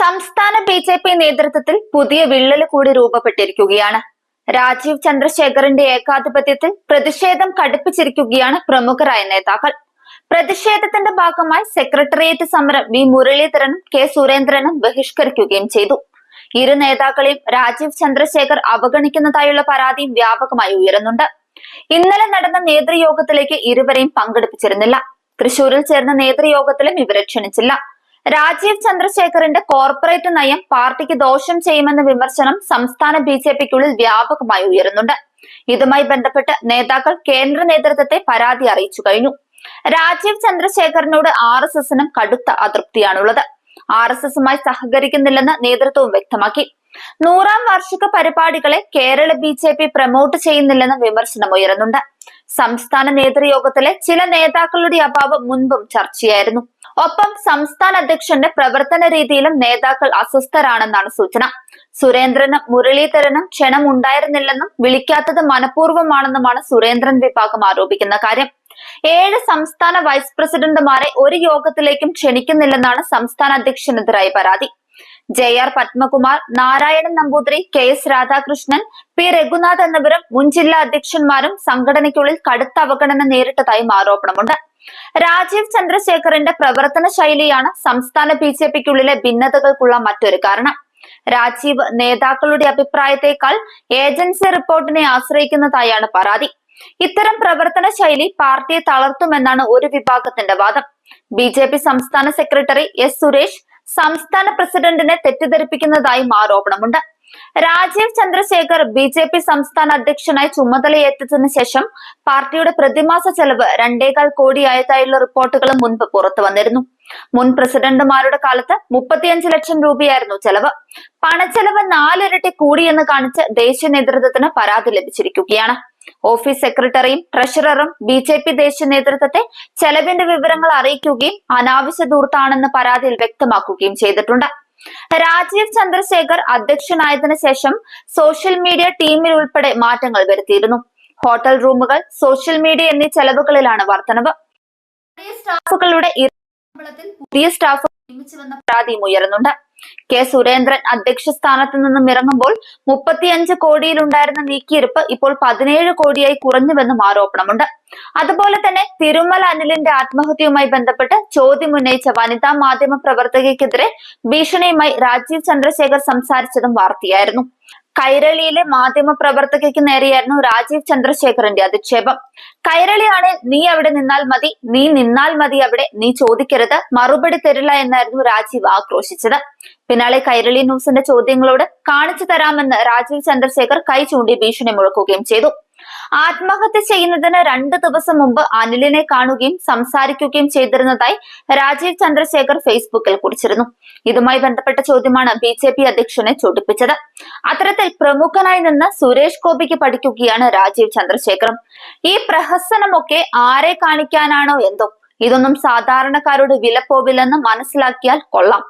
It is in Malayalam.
സംസ്ഥാന ബി ജെ പി നേതൃത്വത്തിൽ പുതിയ വിള്ളൽ കൂടി രൂപപ്പെട്ടിരിക്കുകയാണ്. രാജീവ് ചന്ദ്രശേഖറിന്റെ ഏകാധിപത്യത്തിൽ പ്രതിഷേധം കടുപ്പിച്ചിരിക്കുകയാണ് പ്രമുഖരായ നേതാക്കൾ. പ്രതിഷേധത്തിന്റെ ഭാഗമായി സെക്രട്ടേറിയറ്റ് സമരം വി മുരളീധരനും കെ സുരേന്ദ്രനും ബഹിഷ്കരിക്കുകയും ചെയ്തു. ഇരു നേതാക്കളെയും രാജീവ് ചന്ദ്രശേഖർ അവഗണിക്കുന്നതായുള്ള പരാതിയും വ്യാപകമായി ഉയരുന്നുണ്ട്. ഇന്നലെ നടന്ന നേതൃയോഗത്തിലേക്ക് ഇരുവരെയും പങ്കെടുപ്പിച്ചിരുന്നില്ല. തൃശൂരിൽ ചേർന്ന നേതൃയോഗത്തിലും ഇവരെ ക്ഷണിച്ചില്ല. രാജീവ് ചന്ദ്രശേഖറിന്റെ കോർപ്പറേറ്റ് നയം പാർട്ടിക്ക് ദോഷം ചെയ്യുമെന്ന വിമർശനം സംസ്ഥാന ബി ജെ പിക്കുള്ളിൽ വ്യാപകമായി ഉയരുന്നുണ്ട്. ഇതുമായി ബന്ധപ്പെട്ട് നേതാക്കൾ കേന്ദ്ര നേതൃത്വത്തെ പരാതി അറിയിച്ചു കഴിഞ്ഞു. രാജീവ് ചന്ദ്രശേഖറിനോട് ആർ എസ് എസിനും കടുത്ത അതൃപ്തിയാണുള്ളത്. ആർ എസ് എസുമായി സഹകരിക്കുന്നില്ലെന്ന് നേതൃത്വവും വ്യക്തമാക്കി. നൂറാം വാർഷിക പരിപാടികളെ Kerala B J P promote ചെയ്യുന്നില്ലെന്ന് വിമർശനം ഉയരുന്നുണ്ട്. സംസ്ഥാന നേതൃയോഗത്തിലെ ചില നേതാക്കളുടെ അഭാവം മുൻപും ചർച്ചയായിരുന്നു. ഒപ്പം സംസ്ഥാന അധ്യക്ഷന്റെ പ്രവർത്തന രീതിയിലും നേതാക്കൾ അസ്വസ്ഥരാണെന്നാണ് സൂചന. സുരേന്ദ്രനും മുരളീധരനും ക്ഷണം ഉണ്ടായിരുന്നില്ലെന്നും വിളിക്കാത്തത് മനഃപൂർവമാണെന്നുമാണ് സുരേന്ദ്രൻ വിഭാഗം ആരോപിക്കുന്ന കാര്യം. ഏഴ് സംസ്ഥാന വൈസ് പ്രസിഡന്റുമാരെ ഒരു യോഗത്തിലേക്കും ക്ഷണിക്കുന്നില്ലെന്നാണ് സംസ്ഥാന അധ്യക്ഷനെതിരായ പരാതി. J R Padmakumar Narayanan Namboothiri K S Radhakrishnan P Raghunath എന്നിവരും മുൻ ജില്ലാ അധ്യക്ഷന്മാരും സംഘടനയ്ക്കുള്ളിൽ കടുത്ത അവഗണന നേരിട്ടതായും ആരോപണമുണ്ട്. രാജീവ് ചന്ദ്രശേഖറിന്റെ പ്രവർത്തന ശൈലിയാണ് സംസ്ഥാന ബി ജെ പിക്കുള്ളിലെ ഭിന്നതകൾക്കുള്ള മറ്റൊരു കാരണം. രാജീവ് നേതാക്കളുടെ അഭിപ്രായത്തെക്കാൾ ഏജൻസി റിപ്പോർട്ടിനെ ആശ്രയിക്കുന്നതായാണ് പരാതി. ഇത്തരം പ്രവർത്തന ശൈലി പാർട്ടിയെ തളർത്തുമെന്നാണ് ഒരു വിഭാഗത്തിന്റെ വാദം. ബി സംസ്ഥാന സെക്രട്ടറി എസ് സുരേഷ് സംസ്ഥാന പ്രസിഡന്റിനെ തെറ്റിദ്ധരിപ്പിക്കുന്നതായും ആരോപണമുണ്ട്. Rajeev Chandrasekhar B J P സംസ്ഥാന അധ്യക്ഷനായി ചുമതലയേറ്റതിനു ശേഷം പാർട്ടിയുടെ പ്രതിമാസ ചെലവ് രണ്ടേകാൽ കോടിയായതായുള്ള റിപ്പോർട്ടുകളും മുൻപ് പുറത്തു വന്നിരുന്നു. മുൻ പ്രസിഡന്റുമാരുടെ കാലത്ത് മുപ്പത്തിയഞ്ച് ലക്ഷം രൂപയായിരുന്നു ചെലവ്. പണച്ചെലവ് നാലിരട്ടി കൂടിയെന്ന് കാണിച്ച് ദേശീയ നേതൃത്വത്തിന് പരാതി ലഭിച്ചിരിക്കുകയാണ്. ഓഫീസ് സെക്രട്ടറിയും ട്രഷററും ബി ജെ പി ദേശീയ നേതൃത്വത്തെ ചെലവിന്റെ വിവരങ്ങൾ അറിയിക്കുകയും അനാവശ്യ ദൂർത്താണെന്ന് പരാതിയിൽ വ്യക്തമാക്കുകയും ചെയ്തിട്ടുണ്ട്. രാജീവ് ചന്ദ്രശേഖർ അധ്യക്ഷനായതിനു ശേഷം സോഷ്യൽ മീഡിയ ടീമിൽ ഉൾപ്പെടെ മാറ്റങ്ങൾ വരുത്തിയിരുന്നു. ഹോട്ടൽ റൂമുകൾ സോഷ്യൽ മീഡിയ എന്നീ ചെലവുകളിലാണ് വർധനവ്. പുതിയ സ്റ്റാഫുകളുടെ പുതിയ സ്റ്റാഫ് നിയമിച്ചുവെന്ന പരാതിയും ഉയരുന്നുണ്ട്. കെ സുരേന്ദ്രൻ അധ്യക്ഷ സ്ഥാനത്ത് നിന്നും ഇറങ്ങുമ്പോൾ മുപ്പത്തിയഞ്ച് കോടിയിലുണ്ടായിരുന്ന നീക്കിയിരുപ്പ് ഇപ്പോൾ പതിനേഴ് കോടിയായി കുറഞ്ഞുവെന്നും ആരോപണമുണ്ട്. അതുപോലെ തന്നെ തിരുമല അനിലിന്റെ ആത്മഹത്യയുമായി ബന്ധപ്പെട്ട് ചോദ്യം ഉന്നയിച്ച വനിതാ മാധ്യമ പ്രവർത്തകയ്ക്കെതിരെ ഭീഷണിയുമായി രാജീവ് ചന്ദ്രശേഖർ സംസാരിച്ചതും വാർത്തയായിരുന്നു. കൈരളിയിലെ മാധ്യമ പ്രവർത്തകയ്ക്ക് നേരെയായിരുന്നു രാജീവ് ചന്ദ്രശേഖറിന്റെ അധിക്ഷേപം. കൈരളിയാണ് നീ അവിടെ നിന്നാൽ മതി നീ നിന്നാൽ മതി അവിടെ നീ ചോദിക്കരുത് മറുപടി തരില്ല എന്നായിരുന്നു രാജീവ് ആക്രോശിച്ചത്. പിന്നാലെ കൈരളി ന്യൂസിന്റെ ചോദ്യങ്ങളോട് കാണിച്ചു തരാമെന്ന് രാജീവ് ചന്ദ്രശേഖർ കൈ ചൂണ്ടി ഭീഷണി മുഴക്കുകയും ചെയ്തു. ആത്മഹത്യ ചെയ്യുന്നതിന് രണ്ട് ദിവസം മുമ്പ് അനിലിനെ കാണുകയും സംസാരിക്കുകയും ചെയ്തിരുന്നതായി രാജീവ് ചന്ദ്രശേഖർ ഫേസ്ബുക്കിൽ കുറിച്ചിരുന്നു. ഇതുമായി ബന്ധപ്പെട്ട ചോദ്യമാണ് ബി ജെ പി അധ്യക്ഷനെ ചൊടിപ്പിച്ചത്. അത്തരത്തിൽ പ്രമുഖനായി നിന്ന് സുരേഷ് ഗോപിക്ക് പഠിക്കുകയാണ് രാജീവ് ചന്ദ്രശേഖറും. ഈ പ്രഹസനമൊക്കെ ആരെ കാണിക്കാനാണോ എന്തോ? ഇതൊന്നും സാധാരണക്കാരോട് വിലപ്പോവില്ലെന്ന് മനസ്സിലാക്കിയാൽ കൊള്ളാം.